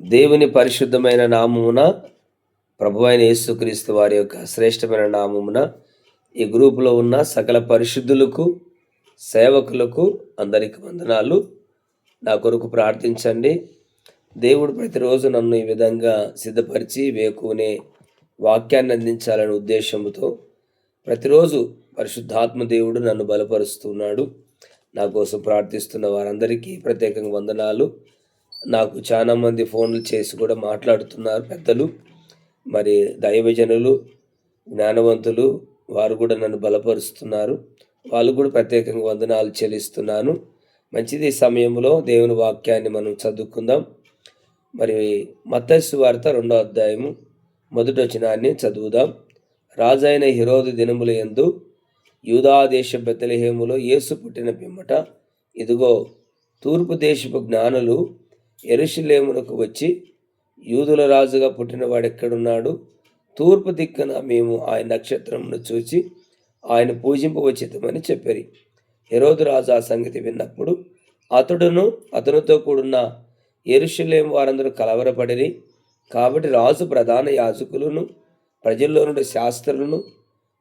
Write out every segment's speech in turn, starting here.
దేవుని పరిశుద్ధమైన నామమున ప్రభు అయిన యేసుక్రీస్తు వారి యొక్క శ్రేష్టమైన నామమున ఈ గ్రూపులో ఉన్న సకల పరిశుద్ధులకు సేవకులకు అందరికి వందనాలు. నా కొరకు ప్రార్థించండి. దేవుడు ప్రతిరోజు నన్ను ఈ విధంగా సిద్ధపరిచి వేకునే వాక్యాన్ని అందించాలనే ఉద్దేశంతో ప్రతిరోజు పరిశుద్ధాత్మ దేవుడు నన్ను బలపరుస్తున్నాడు. నా కోసం ప్రార్థిస్తున్న వారందరికీ ప్రత్యేకంగా వందనాలు. నాకు చాలామంది ఫోన్లు చేసి కూడా మాట్లాడుతున్నారు పెద్దలు. మరి దైవజనులు జ్ఞానవంతులు వారు కూడా నన్ను బలపరుస్తున్నారు. వాళ్ళు కూడా ప్రత్యేకంగా వందనాలు చెల్లిస్తున్నాను. మంచిది సమయంలో దేవుని వాక్యాన్ని మనం చదువుకుందాం. మరి మత్తస్సు వార్త రెండో అధ్యాయము మొదటి వచనాన్ని చదువుదాం. రాజైన హిరోదు దినముల యందు యూదాదేశ బెత్తలహేములో యేసు పుట్టిన పిమ్మట ఇదిగో తూర్పు దేశపు జ్ఞానులు ఎరుషులేమునకు వచ్చి యూదుల రాజుగా పుట్టినవాడు ఎక్కడున్నాడు తూర్పు దిక్కున మేము ఆయన నక్షత్రమును చూచి ఆయన పూజింపవచ్చితమని చెప్పారు. హెరోదు రాజు ఆ సంగతి విన్నప్పుడు అతడును అతనితో కూడున్న ఎరుషులేం వారందరూ కలవరపడిరి. కాబట్టి రాజు ప్రధాన యాజకులను ప్రజల్లో నుండి శాస్త్రులను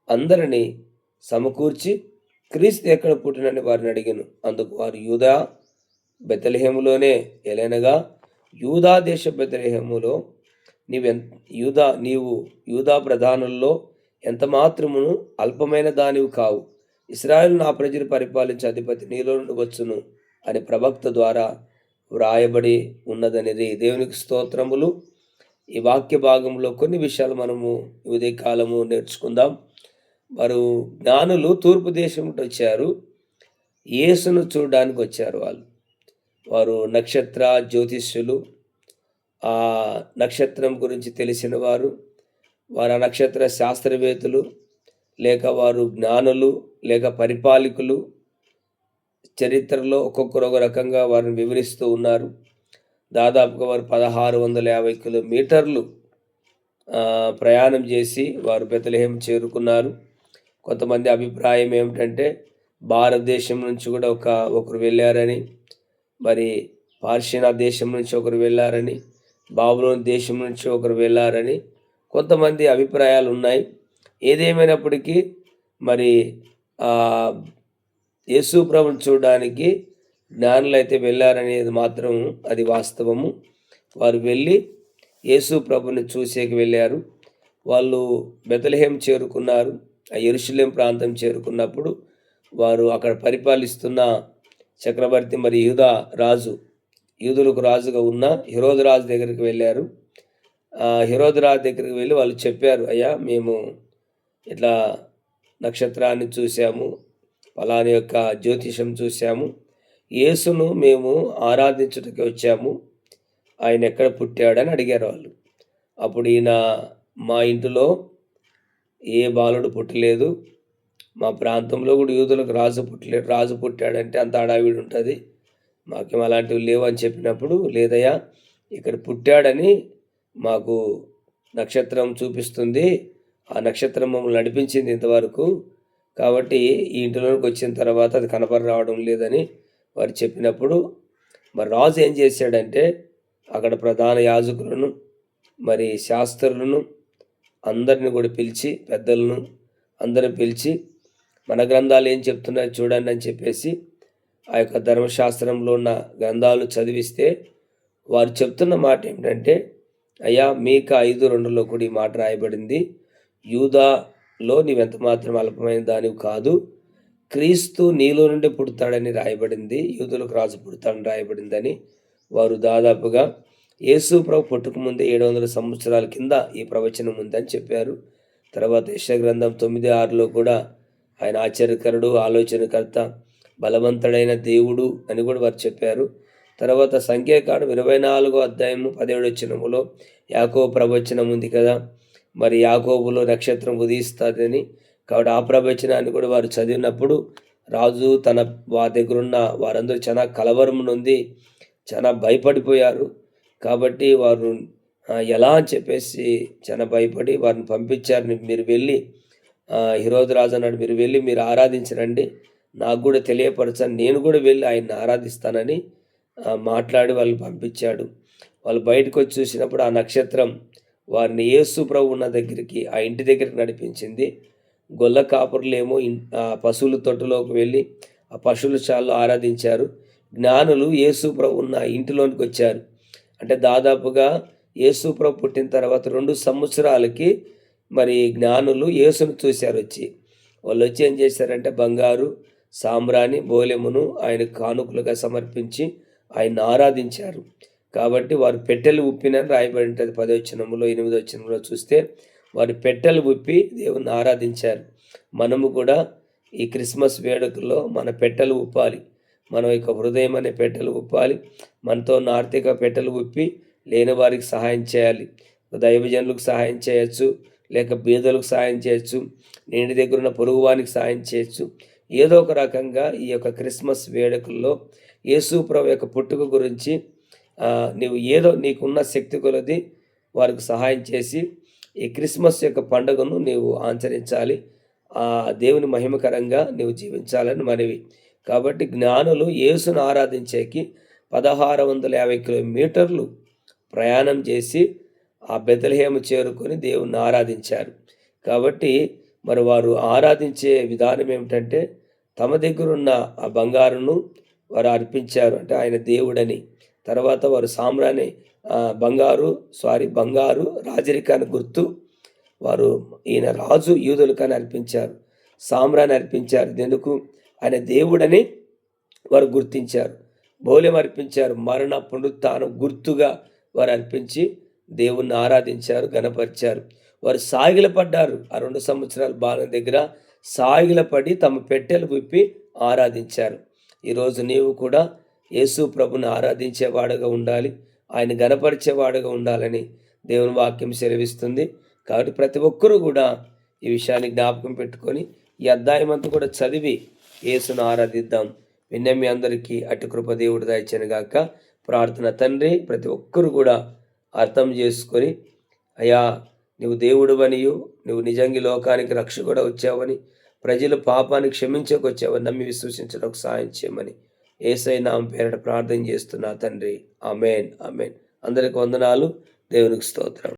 అందరినీ సమకూర్చి క్రీస్తు ఎక్కడ పుట్టినని వారిని అడిగాను. అందుకు వారు యూదా బెతలహేములోనే ఎలైనగా యూదా దేశ బెతలహేములో నీవెంత యూదా నీవు యూదా ప్రధానుల్లో ఎంత మాత్రమును అల్పమైన దానివి కావు. ఇస్రాయల్ నా ప్రజలు పరిపాలించే అధిపతి నీలో నుండి వచ్చును అని ప్రవక్త ద్వారా వ్రాయబడి ఉన్నదనేది దేవునికి స్తోత్రములు. ఈ వాక్య భాగంలో కొన్ని విషయాలు మనము ఈ ఉదయకాలము నేర్చుకుందాం. వారు జ్ఞానులు తూర్పు దేశం వచ్చారు యేసును చూడడానికి వచ్చారు వాళ్ళు. వారు నక్షత్ర జ్యోతిష్యులు. ఆ నక్షత్రం గురించి తెలిసిన వారు వారు ఆ నక్షత్ర శాస్త్రవేత్తలు లేక వారు జ్ఞానులు లేక పరిపాలకులు చరిత్రలో ఒక్కొక్కరు ఒక రకంగా వారిని వివరిస్తూ ఉన్నారు. దాదాపుగా వారు పదహారు వందల యాభై కిలోమీటర్లు ప్రయాణం చేసి వారు బెతలహేం చేరుకున్నారు. కొంతమంది అభిప్రాయం ఏమిటంటే భారతదేశం నుంచి కూడా ఒక ఒకరు వెళ్ళారని మరి పార్షియా దేశం నుంచి ఒకరు వెళ్ళారని బాబులోని దేశం నుంచి ఒకరు వెళ్ళారని కొంతమంది అభిప్రాయాలు ఉన్నాయి. ఏదేమైనప్పటికీ మరి యేసు ప్రభుని చూడడానికి జ్ఞానులు అయితే వెళ్ళారనేది మాత్రం అది వాస్తవము. వారు వెళ్ళి యేసు ప్రభుని చూసేకి వెళ్ళారు. వాళ్ళు బెతలహేం చేరుకున్నారు ఆ ఎరుషులేం ప్రాంతం చేరుకున్నప్పుడు వారు అక్కడ పరిపాలిస్తున్న చక్రవర్తి మరి యూదా రాజు యూదులకు రాజుగా ఉన్న హిరోదు రాజు దగ్గరికి వెళ్ళారు. ఆ రాజు దగ్గరికి వెళ్ళి వాళ్ళు చెప్పారు అయ్యా మేము ఇట్లా నక్షత్రాన్ని చూసాము ఫలాని యొక్క జ్యోతిషం చూసాము యేసును మేము ఆరాధించుటకి వచ్చాము. ఆయన ఎక్కడ పుట్టాడని అడిగారు వాళ్ళు. అప్పుడు ఈయన మా ఇంటిలో ఏ బాలుడు పుట్టలేదు మా ప్రాంతంలో కూడా యూదులకు రాజు పుట్టలేడు రాజు పుట్టాడంటే అంత హడావిడి ఉంటుంది. మాకేం అలాంటివి లేవు అని చెప్పినప్పుడు లేదయ్యా ఇక్కడ పుట్టాడని మాకు నక్షత్రం చూపిస్తుంది. ఆ నక్షత్రం మమ్మల్ని నడిపించింది ఇంతవరకు. కాబట్టి ఈ ఇంటిలోకి వచ్చిన తర్వాత అది కనపడి రావడం లేదని వారు చెప్పినప్పుడు మరి రాజు ఏం చేశాడంటే అక్కడ ప్రధాన యాజకులను మరి శాస్త్రులను అందరిని కూడా పిలిచి పెద్దలను అందరిని పిలిచి మన గ్రంథాలు ఏం చెప్తున్నాయో చూడండి అని చెప్పేసి ఆ యొక్క ధర్మశాస్త్రంలో ఉన్న గ్రంథాలు చదివిస్తే వారు చెప్తున్న మాట ఏమిటంటే అయ్యా మీక ఐదు రెండులో కూడా ఈ మాట రాయబడింది. యూదాలో నీవెంత మాత్రం అల్పమైన దానివి కాదు. క్రీస్తు నీలో నుండి పుడతాడని రాయబడింది. యూదులకు రాజు పుడతాడని రాయబడిందని వారు దాదాపుగా యేసు ప్రభు పుట్టుక ముందే ఏడు వందల సంవత్సరాల కింద ఈ ప్రవచనం ఉందని చెప్పారు. తర్వాత యశ గ్రంథం తొమ్మిది ఆరులో కూడా ఆయన ఆశ్చర్యకరుడు ఆలోచనకర్త బలవంతుడైన దేవుడు అని కూడా వారు చెప్పారు. తర్వాత సంఖ్యాకాండం ఇరవై నాలుగో అధ్యాయము పదిహేడు వచ్చినములో యాకో ప్రవచనం ఉంది కదా మరి యాకోబులో నక్షత్రం ఉదయిస్తుందని. కాబట్టి ఆ ప్రవచనాన్ని కూడా వారు చదివినప్పుడు రాజు తన వారి దగ్గర ఉన్న వారందరూ చాలా కలవరం నుండి చాలా భయపడిపోయారు. కాబట్టి వారు ఎలా అని చెప్పేసి చాలా భయపడి వారిని పంపించారు. మీరు వెళ్ళి హిరోద్ రాజు అన్నాడు మీరు వెళ్ళి మీరు ఆరాధించరండి. నాకు కూడా తెలియపరచండి. నేను కూడా వెళ్ళి ఆయన్ని ఆరాధిస్తానని మాట్లాడి వాళ్ళు పంపించాడు. వాళ్ళు బయటకు వచ్చి చూసినప్పుడు ఆ నక్షత్రం వారిని యేసు ప్రభు ఉన్న దగ్గరికి ఆ ఇంటి దగ్గరికి నడిపించింది. గొల్ల కాపురులేమో ఆ పశువుల తొట్టులోకి వెళ్ళి ఆ పశువుల చాలు ఆరాధించారు. జ్ఞానులు యేసు ప్రభు ఉన్న ఇంటిలోనికి వచ్చారు. అంటే దాదాపుగా యేసు ప్రభు పుట్టిన తర్వాత రెండు సంవత్సరాలకి మరి జ్ఞానులు యేసును చూశారు వచ్చి. వాళ్ళు వచ్చి ఏం చేశారంటే బంగారు సాంబ్రాణి బోలెమును ఆయన కానుకలుగా సమర్పించి ఆయన ఆరాధించారు. కాబట్టి వారు పెట్టెలు ఉప్పినని రాయబడి ఉంటుంది పదవచనంలో ఎనిమిదో వచనంలో చూస్తే వారు పెట్టెలు ఉప్పి దేవుని ఆరాధించారు. మనము కూడా ఈ క్రిస్మస్ వేడుకల్లో మన పెట్టెలు ఉప్పాలి మన యొక్క హృదయం అనే పెట్టెలు ఉప్పాలి మనతో ఉన్న ఆర్థిక పెట్టెలు ఉప్పి లేని వారికి సహాయం చేయాలి. దైవజనులకు సహాయం చేయొచ్చు. లేక బీదలకు సాయం చేయొచ్చు నేను దగ్గర ఉన్న పొరుగువానికి సాయం చేయొచ్చు. ఏదో ఒక రకంగా ఈ యొక్క క్రిస్మస్ వేడుకల్లో యేసు ప్రభు యొక్క పుట్టుక గురించి నీవు ఏదో నీకున్న శక్తి కొలది వారికి సహాయం చేసి ఈ క్రిస్మస్ యొక్క పండుగను నీవు ఆచరించాలి. ఆ దేవుని మహిమకరంగా నీవు జీవించాలని మనవి. కాబట్టి జ్ఞానులు యేసును ఆరాధించేకి పదహారు వందల యాభై కిలోమీటర్లు ప్రయాణం చేసి ఆ బెతలహేము చేరుకొని దేవుణ్ణి ఆరాధించారు. కాబట్టి మరి వారు ఆరాధించే విధానం ఏమిటంటే తమ దగ్గరున్న ఆ బంగారును వారు అర్పించారు. అంటే ఆయన దేవుడని. తర్వాత వారు సామ్రాన్ని బంగారు సారీ బంగారు రాజరికాన్ని గుర్తు వారు ఈయన రాజు యూదులకని అర్పించారు. సామ్రాన్ని అర్పించారు. ఎందుకు? ఆయన దేవుడని వారు గుర్తించారు. బౌల్యం అర్పించారు. మరణ పునరుత్థానం గుర్తుగా వారు అర్పించి దేవుణ్ణి ఆరాధించారు గనపరిచారు వారు సాగిలపడ్డారు. ఆ రెండు సంవత్సరాల బాణం దగ్గర సాగిలపడి తమ పెట్టెలు విప్పి ఆరాధించారు. ఈరోజు నీవు కూడా యేసు ప్రభుని ఆరాధించేవాడుగా ఉండాలి. ఆయన గనపరిచేవాడుగా ఉండాలని దేవుని వాక్యం సెలవిస్తుంది. కాబట్టి ప్రతి ఒక్కరూ కూడా ఈ విషయాన్ని జ్ఞాపకం పెట్టుకొని ఈ అధ్యాయం అంతా కూడా చదివి యేసును ఆరాధిద్దాం. విన్న మీ అందరికీ అటు కృప దేవుడు దాయిచ్చనుగాక ప్రార్థన తండ్రి ప్రతి ఒక్కరు కూడా అర్థం చేసుకొని అయ్యా నువ్వు దేవుడువనియు నువ్వు నిజంగి లోకానికి రక్ష కూడా వచ్చావని ప్రజలు పాపాన్ని క్షమించకొచ్చావని నమ్మి విశ్వసించడానికి సాయం చేయమని ఏసై నామ పేరట ప్రార్థన చేస్తున్నా తండ్రి. అమేన్ అమేన్ అందరికి వందనాలు. దేవునికి స్తోత్రం.